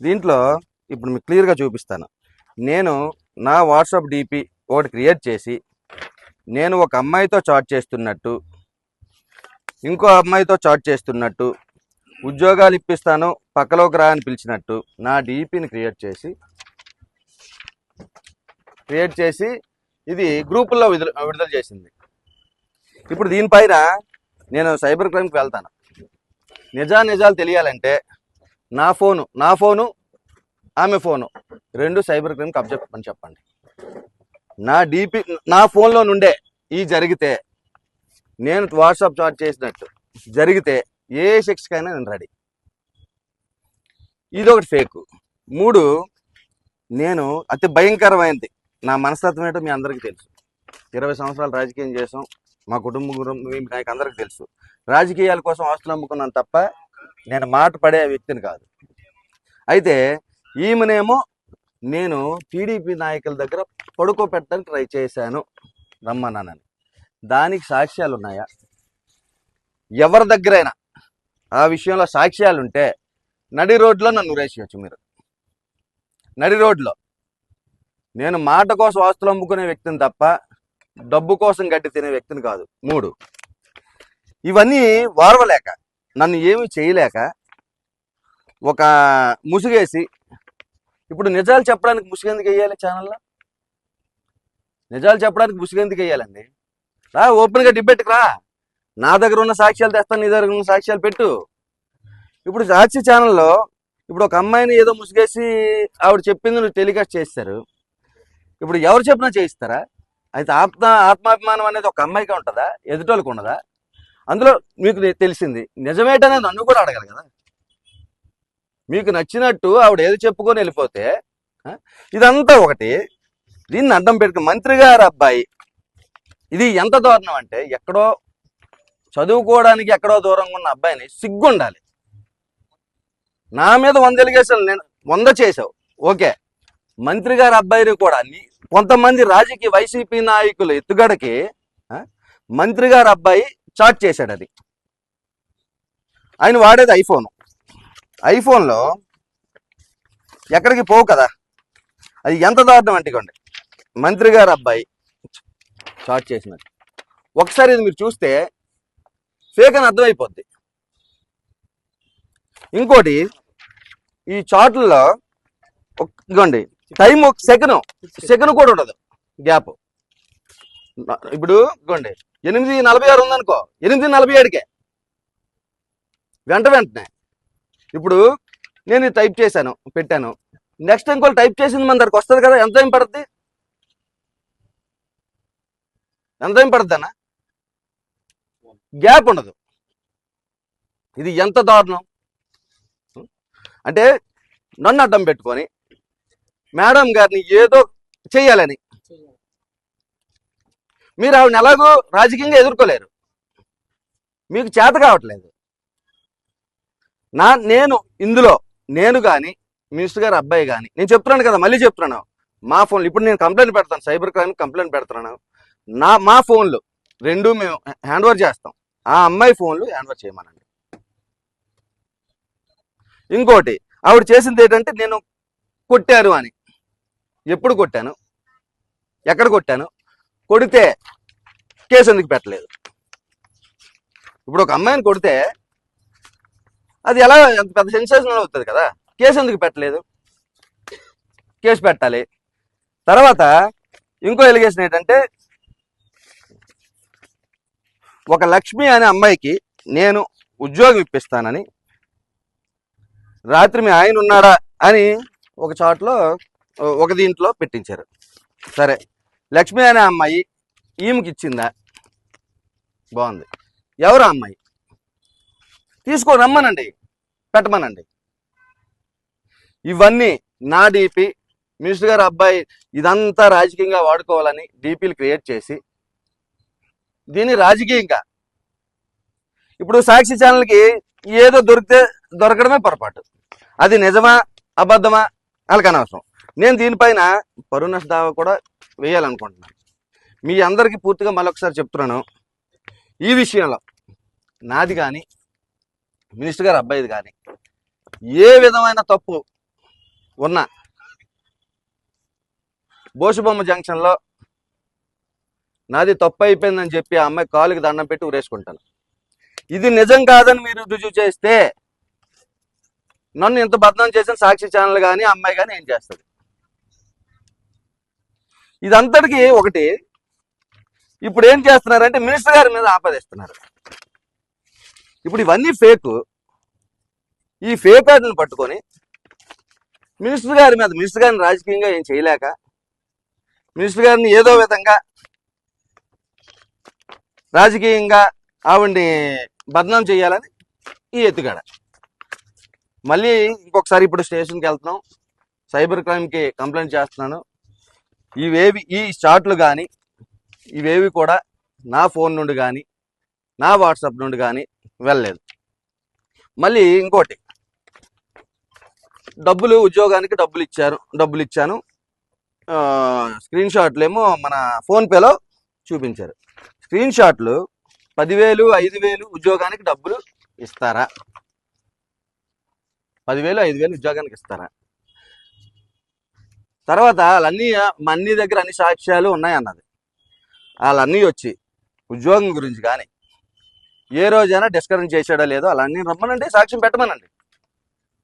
దీంట్లో ఇప్పుడు మీకు క్లియర్గా చూపిస్తాను. నేను నా వాట్సాప్ డిపి ఒకటి క్రియేట్ చేసి నేను ఒక అమ్మాయితో చాట్ చేస్తున్నట్టు ఇంకో అమ్మాయితో చాట్ చేస్తున్నట్టు ఉద్యోగాలు ఇప్పిస్తాను పక్కలోకి రా అని పిలిచినట్టు నా డిపిని క్రియేట్ చేసి క్రియేట్ చేసి ఇది గ్రూపుల్లో విడుదల విడుదల చేసింది. ఇప్పుడు దీనిపైన నేను సైబర్ క్రైమ్కి వెళ్తాను. నిజా నిజాలు తెలియాలంటే నా ఫోను నా ఫోను ఆమె ఫోను. రెండు సైబర్ క్రైమ్కి అబ్జెక్ట్ అని చెప్పండి. నా డిపి నా ఫోన్లో నుండే ఈ జరిగితే నేను వాట్సాప్ చాట్ చేసినట్టు జరిగితే ఏ శిక్షకైనా నేను రెడీ. ఇది ఒకటి ఫేక్. మూడు నేను అతి భయంకరమైనది నా మనస్తత్వం ఏంటో మీ అందరికీ తెలుసు. ఇరవై సంవత్సరాలు రాజకీయం చేసాం మా కుటుంబం గురించి నాకు అందరికీ తెలుసు. రాజకీయాల కోసం ఆస్తులు అమ్ముకున్నాను తప్ప నేను మాట పడే వ్యక్తిని కాదు. అయితే ఈమెనేమో నేను టీడీపీ నాయకుల దగ్గర పడుకోపెట్టడానికి ట్రై చేశాను రమ్మన్నానని. దానికి సాక్ష్యాలు ఉన్నాయా ఎవరి దగ్గరైనా ఆ విషయంలో సాక్ష్యాలు ఉంటే నడి రోడ్లో నన్ను ఉరేసేయచ్చు మీరు. నడి రోడ్లో నేను మాట కోసం ఆస్తులు అమ్ముకునే వ్యక్తిని తప్ప డబ్బు కోసం గడ్డి తినే వ్యక్తిని కాదు. మూడు ఇవన్నీ వారవలేక నన్ను ఏమీ చేయలేక ఒక ముసుగేసి ఇప్పుడు నిజాలు చెప్పడానికి ముసుగెందుకు వేయాలి ఛానల్లో? నిజాలు చెప్పడానికి ముసుగెందుకు వేయాలండి? రా ఓపెన్గా డిబేట్కి రా. నా దగ్గర ఉన్న సాక్ష్యాలు తెస్తాను నీ దగ్గర ఉన్న సాక్ష్యాలు పెట్టు. ఇప్పుడు సాక్షి ఛానల్లో ఇప్పుడు ఒక అమ్మాయిని ఏదో ముసుగేసి ఆవిడ చెప్పింది నువ్వు టెలికాస్ట్ చేస్తారు. ఇప్పుడు ఎవరు చెప్పినా చేయిస్తారా? అయితే ఆత్మ ఆత్మాభిమానం అనేది ఒక అమ్మాయికి ఉంటుందా? ఎదుటోళ్ళకి ఉండదా? అందులో మీకు తెలిసింది. నిజమేటనే నన్ను కూడా అడగాలి కదా. మీకు నచ్చినట్టు ఆవిడ ఏది చెప్పుకొని వెళ్ళిపోతే ఇదంతా ఒకటి. దీన్ని అడ్డం పెట్టుకుని మంత్రి గారు అబ్బాయి. ఇది ఎంత దారుణం అంటే ఎక్కడో చదువుకోవడానికి ఎక్కడో దూరంగా ఉన్న అబ్బాయిని సిగ్గుండాలి. నా మీద వంద ఎలిగేషన్లు నేను వంద చేసావు ఓకే. మంత్రి గారి అబ్బాయిని కూడా నీ- కొంతమంది రాజకీయ వైసీపీ నాయకులు ఎత్తుగడకి మంత్రి గారి అబ్బాయి చాట్ చేశాడు అది. ఆయన వాడేది ఐఫోన్. ఐఫోన్లో ఎక్కడికి పోవు కదా. అది ఎంత దారుణం అంటే మంత్రి గారు అబ్బాయి చాట్ చేసినది ఒకసారి ఇది మీరు చూస్తే ఫేక్ అని అర్థమైపోద్ది. ఇంకోటి ఈ చాట్లలో ఇదిగోండి టైం ఒక సెకండ్ సెకండ్ కూడా ఉండదు. గ్యాప్. ఇప్పుడు ఇదిగోండి. ఎనిమిది నలభై ఆరు ఉందనుకో. ఎనిమిది నలభై ఏడుకే. వెంట వెంటనే. ఇప్పుడు నేను ఇది టైప్ చేశాను పెట్టాను. నెక్స్ట్ ఇంకోటి టైప్ చేసింది మన దగ్గరకు వస్తుంది కదా ఎంత టైం పడుద్ది? ఎంత టైం పడుద్ది అన్న గ్యాప్ ఉండదు. ఇది ఎంత దారుణం? అంటే నన్ను అడ్డం పెట్టుకొని మేడం గారిని ఏదో చేయాలని మీరు ఆవిడని ఎలాగో రాజకీయంగా ఎదుర్కోలేరు. మీకు చేత కావట్లేదు. నా నేను ఇందులో నేను కానీ మినిస్టర్ గారు అబ్బాయి కానీ నేను చెప్తున్నాను కదా మళ్ళీ చెప్తున్నాను. మా ఫోన్లు ఇప్పుడు నేను కంప్లైంట్ పెడతాను సైబర్ క్రైమ్ కంప్లైంట్ పెడుతున్నాను. నా మా ఫోన్లు రెండు మేము హ్యాండ్ ఓవర్ చేస్తాం. ఆ అమ్మాయి ఫోన్లు హ్యాండ్ ఓవర్ చేయమనండి. ఇంకోటి ఆవిడ చేసింది ఏంటంటే నేను కొట్టాను అని. ఎప్పుడు కొట్టాను? ఎక్కడ కొట్టాను? కొడితే కేసు ఎందుకు పెట్టలేదు? ఇప్పుడు ఒక అమ్మాయిని కొడితే అది ఎలా ఎంత పెద్ద సెన్సేషన్ అవుతుంది కదా? కేసు ఎందుకు పెట్టలేదు? కేసు పెట్టాలి. తర్వాత ఇంకో ఎలిగేషన్ ఏంటంటే ఒక లక్ష్మి అనే అమ్మాయికి నేను ఉద్యోగం ఇప్పిస్తానని రాత్రి మీ ఆయన ఉన్నాడా అని ఒక చాట్లో ఒక దీంట్లో పెట్టించారు. సరే. లక్ష్మి అనే అమ్మాయి ఈమెకి ఇచ్చిందా? బాగుంది. ఎవరు ఆ అమ్మాయి? తీసుకో రమ్మనండి. పెట్టమనండి. ఇవన్నీ నా డీపీ మినిస్టర్ గారు అబ్బాయి ఇదంతా రాజకీయంగా వాడుకోవాలని డీపీలు క్రియేట్ చేసి దీన్ని రాజకీయంగా. ఇప్పుడు సాక్షి ఛానల్కి ఏదో దొరికితే దొరకడమే పొరపాటు. అది నిజమా అబద్ధమా వాళ్ళకి అనవసరం నేను దీనిపైన పరువు నష్ట దావా కూడా వేయాలనుకుంటున్నాను మీ అందరికీ పూర్తిగా మరొకసారి చెప్తున్నాను. ఈ విషయంలో నాది కానీ మినిస్టర్ గారు అబ్బాయిది కానీ ఏ విధమైన తప్పు ఉన్న బోసుబొమ్మ జంక్షన్లో నాది తప్పు అయిపోయిందని చెప్పి ఆ అమ్మాయి కాలుకి దండం పెట్టి ఉరేసుకుంటాను ఇది నిజం కాదని మీరు రుజువు చేస్తే నన్ను ఇంత బద్నం చేసిన సాక్షి ఛానల్ కానీ అమ్మాయి కానీ ఏం చేస్తుంది? ఇదంతటికి ఒకటి. ఇప్పుడు ఏం చేస్తున్నారంటే మినిస్టర్ గారి మీద ఆపాదిస్తున్నారు ఇప్పుడు ఇవన్నీ ఫేక్. ఈ ఫేక్ వాటిని పట్టుకొని మినిస్టర్ గారి మీద మినిస్టర్ గారిని రాజకీయంగా ఏం చేయలేక మినిస్టర్ గారిని ఏదో విధంగా రాజకీయంగా ఆవిడ్ని బదనాం చేయాలని ఈ ఎత్తుగాడ. మళ్ళీ ఇంకొకసారి ఇప్పుడు స్టేషన్కి వెళ్తున్నాం. సైబర్ క్రైమ్కి కంప్లైంట్ చేస్తున్నాను. ఇవేవి ఈ షాట్లు కానీ ఇవేవి కూడా నా ఫోన్ నుండి కానీ నా వాట్సాప్ నుండి కానీ వెళ్ళలేదు. మళ్ళీ ఇంకోటి. డబ్బులు ఉద్యోగానికి డబ్బులు ఇచ్చారు డబ్బులు ఇచ్చాను. స్క్రీన్ షాట్లు ఏమో మన ఫోన్పేలో చూపించారు. స్క్రీన్ షాట్లు పదివేలు ఐదు వేలు ఉద్యోగానికి డబ్బులు ఇస్తారా? పదివేలు ఐదు వేలు ఉద్యోగానికి ఇస్తారా? తర్వాత వాళ్ళన్నీ మా అన్ని దగ్గర అన్ని సాక్ష్యాలు ఉన్నాయి అన్నది వాళ్ళన్నీ వచ్చి ఉద్యోగం గురించి కానీ ఏ రోజైనా డిస్కషన్ చేశాడో లేదో అలాన్ని రమ్మనండి సాక్ష్యం పెట్టమనండి.